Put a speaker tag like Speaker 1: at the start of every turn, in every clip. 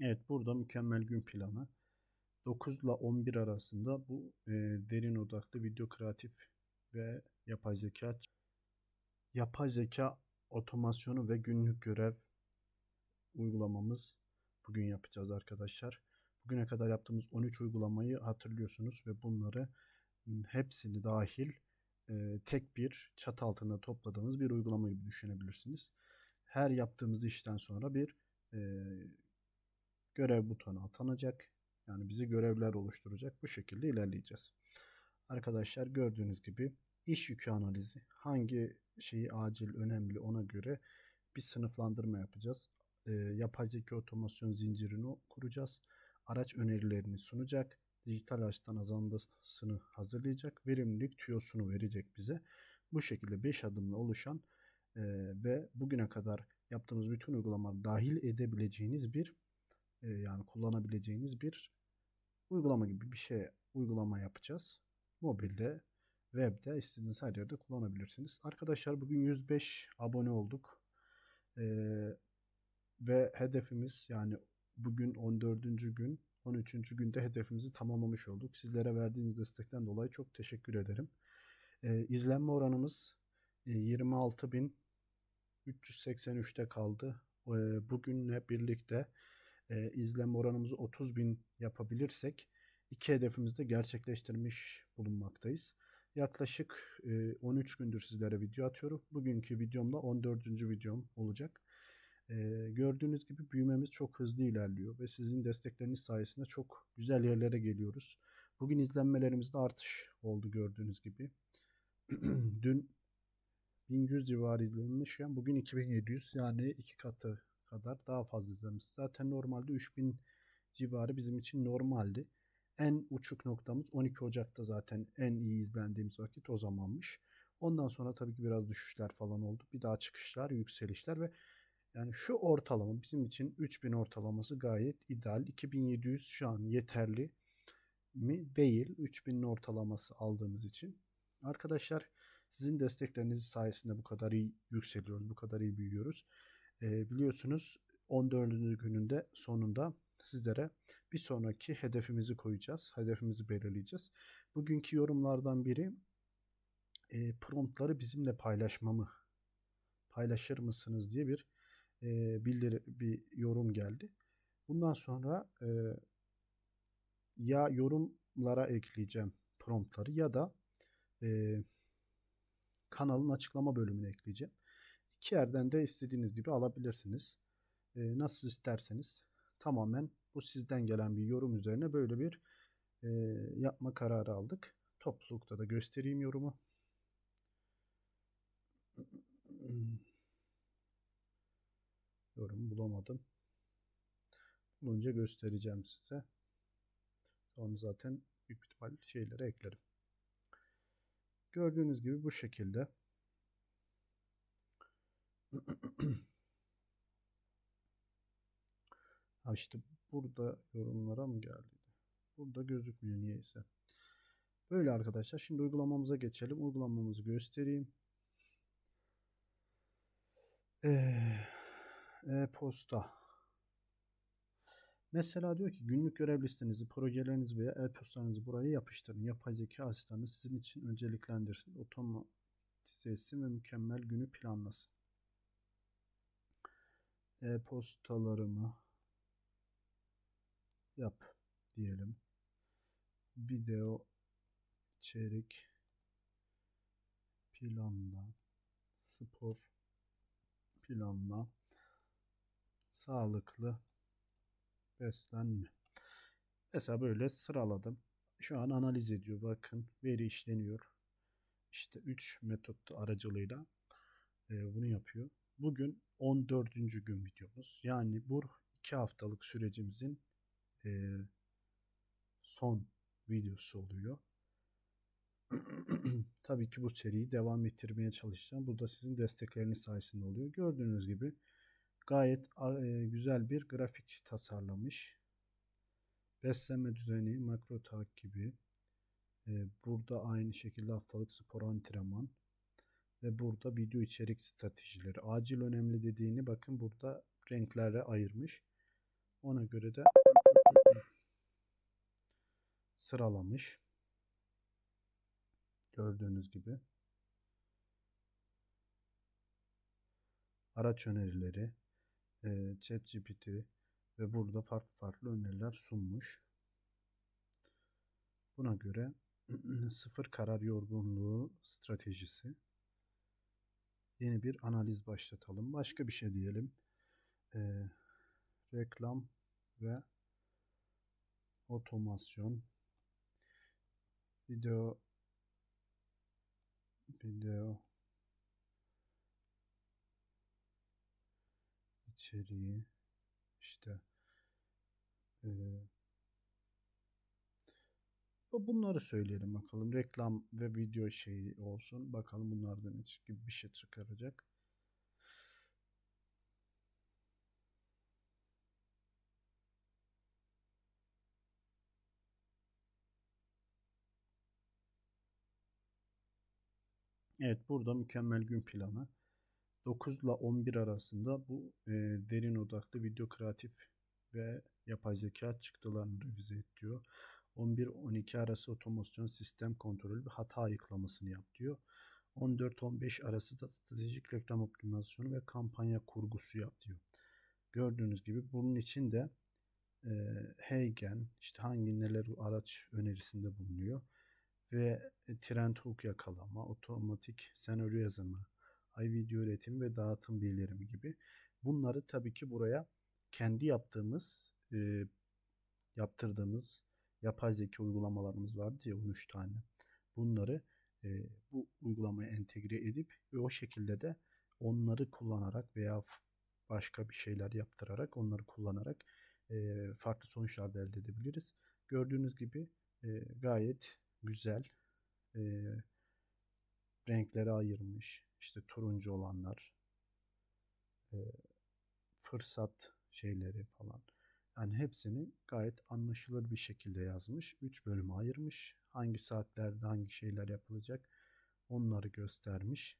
Speaker 1: Evet burada mükemmel gün planı. 9 ile 11 arasında bu e, derin odaklı video kreatif ve yapay zeka yapay zeka otomasyonu ve günlük görev uygulamamız bugün yapacağız arkadaşlar. Bugüne kadar yaptığımız 13 uygulamayı hatırlıyorsunuz ve bunları hepsini dahil e, tek bir çatı altında topladığımız bir uygulama gibi düşünebilirsiniz. Her yaptığımız işten sonra bir e, görev butonu atanacak. Yani bizi görevler oluşturacak. Bu şekilde ilerleyeceğiz. Arkadaşlar gördüğünüz gibi iş yükü analizi hangi şeyi acil önemli ona göre bir sınıflandırma yapacağız. E, yapay zeka otomasyon zincirini kuracağız. Araç önerilerini sunacak. Dijital açıdan azandasını hazırlayacak. Verimlilik tüyosunu verecek bize. Bu şekilde 5 adımla oluşan e, ve bugüne kadar yaptığımız bütün uygulamaları dahil edebileceğiniz bir e, yani kullanabileceğiniz bir uygulama gibi bir şey uygulama yapacağız. Mobilde, webde istediğiniz her yerde kullanabilirsiniz. Arkadaşlar bugün 105 abone olduk. Ee, ve hedefimiz yani bugün 14. gün 13. günde hedefimizi tamamlamış olduk. Sizlere verdiğiniz destekten dolayı çok teşekkür ederim. Ee, izlenme oranımız 26.383'te e, kaldı. Ee, bugünle birlikte e, izlenme oranımızı 30 bin yapabilirsek iki hedefimizi de gerçekleştirmiş bulunmaktayız. Yaklaşık e, 13 gündür sizlere video atıyorum. Bugünkü videomda 14. videom olacak. E, gördüğünüz gibi büyümemiz çok hızlı ilerliyor ve sizin destekleriniz sayesinde çok güzel yerlere geliyoruz. Bugün izlenmelerimizde artış oldu gördüğünüz gibi. Dün 1100 civarı izlenmişken bugün 2700 yani iki katı kadar daha fazla izlenmiş. Zaten normalde 3000 civarı bizim için normaldi. En uçuk noktamız 12 Ocak'ta zaten en iyi izlendiğimiz vakit o zamanmış. Ondan sonra tabii ki biraz düşüşler falan oldu. Bir daha çıkışlar, yükselişler ve yani şu ortalama bizim için 3000 ortalaması gayet ideal. 2700 şu an yeterli mi? Değil. 3000'in ortalaması aldığımız için. Arkadaşlar sizin destekleriniz sayesinde bu kadar iyi yükseliyoruz, bu kadar iyi büyüyoruz. E, biliyorsunuz 14. gününde sonunda sizlere bir sonraki hedefimizi koyacağız. Hedefimizi belirleyeceğiz. Bugünkü yorumlardan biri e, promptları bizimle paylaşmamı paylaşır mısınız diye bir e, bildiri bir yorum geldi. Bundan sonra e, ya yorumlara ekleyeceğim promptları ya da e, kanalın açıklama bölümüne ekleyeceğim. İki yerden de istediğiniz gibi alabilirsiniz. E, nasıl isterseniz tamamen bu sizden gelen bir yorum üzerine böyle bir e, yapma kararı aldık. Toplulukta da göstereyim yorumu. Yorum bulamadım. Bulunca göstereceğim size. Onu zaten büyük ihtimal şeylere eklerim. Gördüğünüz gibi bu şekilde ha işte burada yorumlara mı geldi? Burada gözükmüyor niyeyse. Böyle arkadaşlar. Şimdi uygulamamıza geçelim. Uygulamamızı göstereyim. E-posta. Mesela diyor ki günlük görev listenizi, projelerinizi veya e-postanızı buraya yapıştırın. Yapay zeka asistanı sizin için önceliklendirsin. Otomatize etsin ve mükemmel günü planlasın e-postalarımı yap diyelim. Video içerik planla spor planla sağlıklı beslenme. Mesela böyle sıraladım. Şu an analiz ediyor. Bakın veri işleniyor. İşte 3 metot aracılığıyla e, bunu yapıyor. Bugün 14. gün videomuz. Yani bu 2 haftalık sürecimizin e, son videosu oluyor. Tabii ki bu seriyi devam ettirmeye çalışacağım. Bu da sizin destekleriniz sayesinde oluyor. Gördüğünüz gibi gayet e, güzel bir grafik tasarlamış. Beslenme düzeni, makro takibi. E, burada aynı şekilde haftalık spor antrenman ve burada video içerik stratejileri. Acil önemli dediğini bakın burada renklerle ayırmış. Ona göre de sıralamış. Gördüğünüz gibi. Araç önerileri, e, ChatGPT ve burada farklı farklı öneriler sunmuş. Buna göre sıfır karar yorgunluğu stratejisi. Yeni bir analiz başlatalım. Başka bir şey diyelim. Ee, reklam ve otomasyon video video içeriği işte e, bunları söyleyelim bakalım. Reklam ve video şeyi olsun. Bakalım bunlardan hiç gibi bir şey çıkaracak. Evet burada mükemmel gün planı. 9 ile 11 arasında bu e, derin odaklı video kreatif ve yapay zeka çıktılarını revize et diyor. 11-12 arası otomasyon sistem kontrolü ve hata ayıklamasını yap diyor. 14-15 arası da stratejik reklam optimizasyonu ve kampanya kurgusu yap diyor. Gördüğünüz gibi bunun için de e, Heygen işte hangi neler araç önerisinde bulunuyor ve e, trend hook yakalama, otomatik senaryo yazımı, ay video üretimi ve dağıtım bildirimi gibi. Bunları tabii ki buraya kendi yaptığımız, e, yaptırdığımız yapay zeka uygulamalarımız vardı ya 13 tane. Bunları e, bu uygulamaya entegre edip ve o şekilde de onları kullanarak veya başka bir şeyler yaptırarak onları kullanarak e, farklı sonuçlar da elde edebiliriz. Gördüğünüz gibi e, gayet güzel e, renkleri ayırmış. İşte turuncu olanlar, e, fırsat şeyleri falan. Yani hepsini gayet anlaşılır bir şekilde yazmış. 3 bölüme ayırmış. Hangi saatlerde hangi şeyler yapılacak onları göstermiş.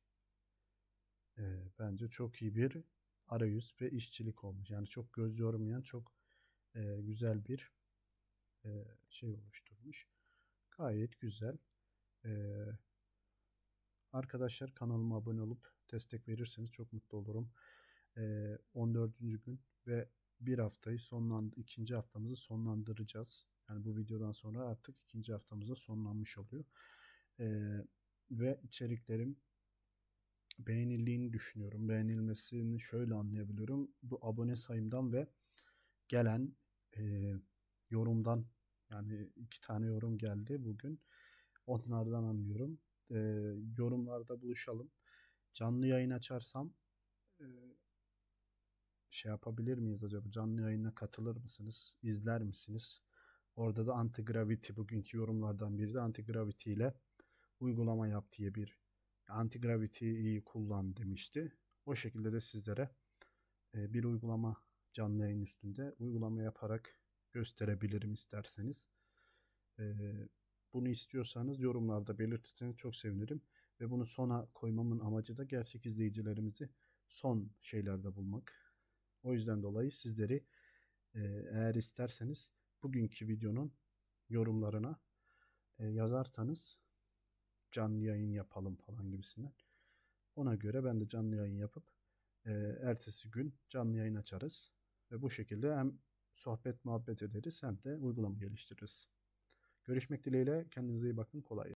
Speaker 1: E, bence çok iyi bir arayüz ve işçilik olmuş. Yani çok göz yormayan çok e, güzel bir e, şey oluşturmuş. Gayet güzel. Ee, arkadaşlar kanalıma abone olup destek verirseniz çok mutlu olurum. Ee, 14. gün ve bir haftayı sonlandı. ikinci haftamızı sonlandıracağız. Yani bu videodan sonra artık ikinci haftamızda sonlanmış oluyor. Ee, ve içeriklerim beğenildiğini düşünüyorum. Beğenilmesini şöyle anlayabiliyorum. Bu abone sayımdan ve gelen e, yorumdan yani iki tane yorum geldi bugün. Onlardan anlıyorum. E, yorumlarda buluşalım. Canlı yayın açarsam e, şey yapabilir miyiz acaba? Canlı yayına katılır mısınız? İzler misiniz? Orada da anti-gravity bugünkü yorumlardan biri de anti-gravity ile uygulama yap diye bir anti-gravity'yi kullan demişti. O şekilde de sizlere e, bir uygulama canlı yayın üstünde uygulama yaparak gösterebilirim isterseniz. E, bunu istiyorsanız yorumlarda belirtirseniz çok sevinirim. Ve bunu sona koymamın amacı da gerçek izleyicilerimizi son şeylerde bulmak. O yüzden dolayı sizleri e, eğer isterseniz bugünkü videonun yorumlarına e, yazarsanız canlı yayın yapalım falan gibisinden. Ona göre ben de canlı yayın yapıp e, ertesi gün canlı yayın açarız. Ve bu şekilde hem sohbet muhabbet ederiz hem de uygulama geliştiririz. Görüşmek dileğiyle kendinize iyi bakın kolay.